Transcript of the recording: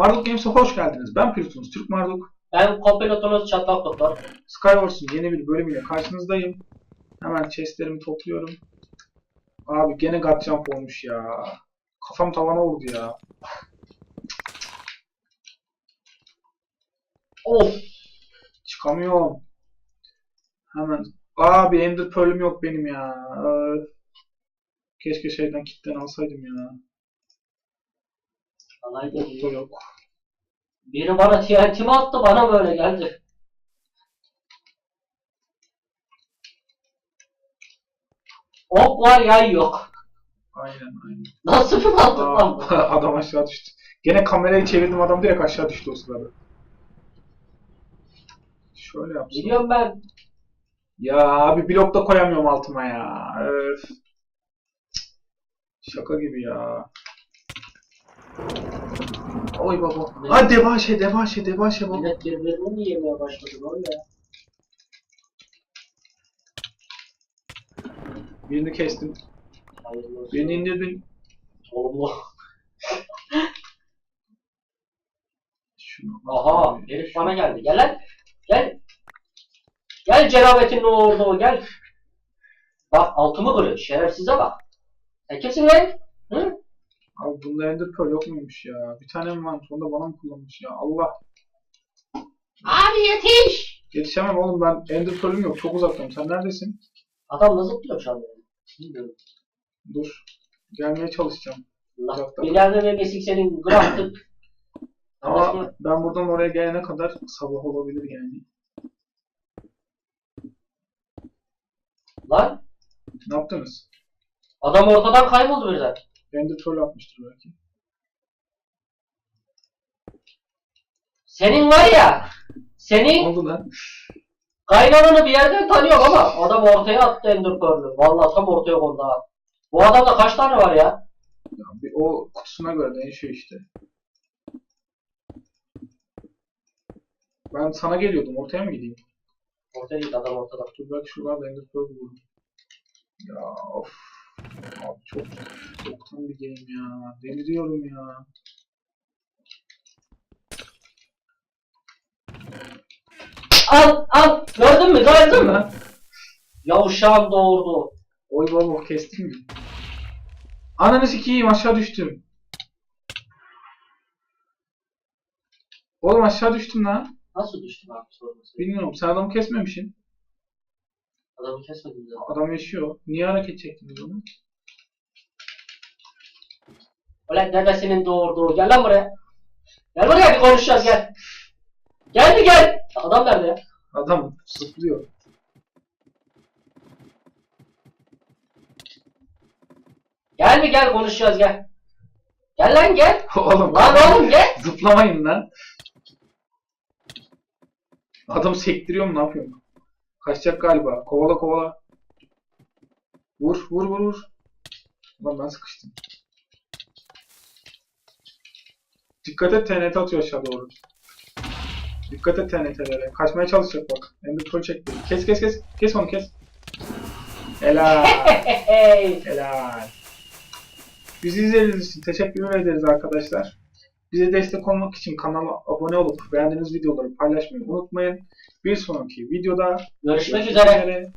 Marduk Games'e hoş geldiniz. Ben Pilotunuz Türk Marduk. Ben kopilotunuz çatlak doktor. Skywars'un yeni bir bölümüyle karşınızdayım. Hemen chestlerimi topluyorum. Abi gene gut jump olmuş ya. Kafam tavana vurdu ya. Of. Çıkamıyorum. Hemen. Abi Ender Pearl'üm yok benim ya. Keşke şeyden kitten alsaydım ya. Anaydı. Yok da yok. Biri bana TNT mi attı bana böyle geldi. Ok var yay yok. Aynen aynen. Nasıl bir mantık lan bu? Adam aşağı düştü. Gene kamerayı çevirdim adam direkt aşağı düştü o sırada. Şöyle yapsam. Biliyorum ben. Ya abi blok da koyamıyorum altıma ya. Öf. Şaka gibi ya. Oy baba. Ha devaşe devaşe devaşe baba. Millet birbirini mi yemeye başladı öyle? Birini kestim. Hayırlı olsun. Birini indirdin. Olumlu. Şunu. Aha herif bana geldi. Gel lan. Gel. Gel cerabetin orada gel. Bak altımı kırıyor. Şerefsize bak. Sen kimsin lan? Hı? Abi bunda Ender Pearl yok muymuş ya? Bir tane mi varmış? Onu da bana mı kullanmış ya? Allah. Abi yetiş. Yetişemem oğlum ben Ender Pearl'üm yok. Çok uzaktayım. Sen neredesin? Adam nasıl zıplıyor şu an? Bilmiyorum. Dur. Gelmeye çalışacağım. Allah Uzakta. ileride ve mesik senin bıraktık. Ama ben buradan oraya gelene kadar sabah olabilir yani. Lan Ne yaptınız? adam ortadan kayboldu birden. Ender Pearl atmıştır belki. Senin var ya. Ne Senin oldu lan? kaynananı bir yerden tanıyorum ama adam ortaya attı Ender Pearl'ü. Vallahi tam ortaya kondu ha. Bu adamda kaç tane var ya? Ya bir o kutusuna göre değişiyor işte. Ben sana geliyordum. Ortaya mı gideyim? Ortaya gitti adam ortada. Dur belki şuralarda Ender Pearl bulurum. Ya of. Abi çok çoktan bir game ya. Deliriyorum ya. Al al gördün mü gördün mü? Yavşağım doğurdu. Oy baba kestin mi? Ananı sikeyim aşağı düştüm. Oğlum aşağı düştüm lan. Nasıl düştün abi sorması? Bilmiyorum sen adamı kesmemişsin. Adamı kesmedin ya. Adam yaşıyor. Niye hareket çektiniz onu? Ulan dedesinin doğurduğu. Gel lan buraya. Gel buraya bir konuşacağız gel. Gel bir gel. Adam nerede ya? Adam zıplıyor. Gel bir gel konuşacağız gel. Gel lan gel. oğlum Lan oğlum gel. zıplamayın lan. Adam sektiriyor mu ne yapıyor? Kaçacak galiba. Kovala kovala. Vur vur vur vur. Ulan ben sıkıştım. Dikkat et TNT atıyor aşağı doğru. Dikkat et TNT'lere. Kaçmaya çalışacak bak. Ender Pearl çekti. Kes kes kes. Kes onu kes. Helal. Hey. Helal. Bizi izlediğiniz için teşekkür ederiz arkadaşlar. Bize destek olmak için kanala abone olup beğendiğiniz videoları paylaşmayı unutmayın. Bir sonraki videoda Görüşmek üzere.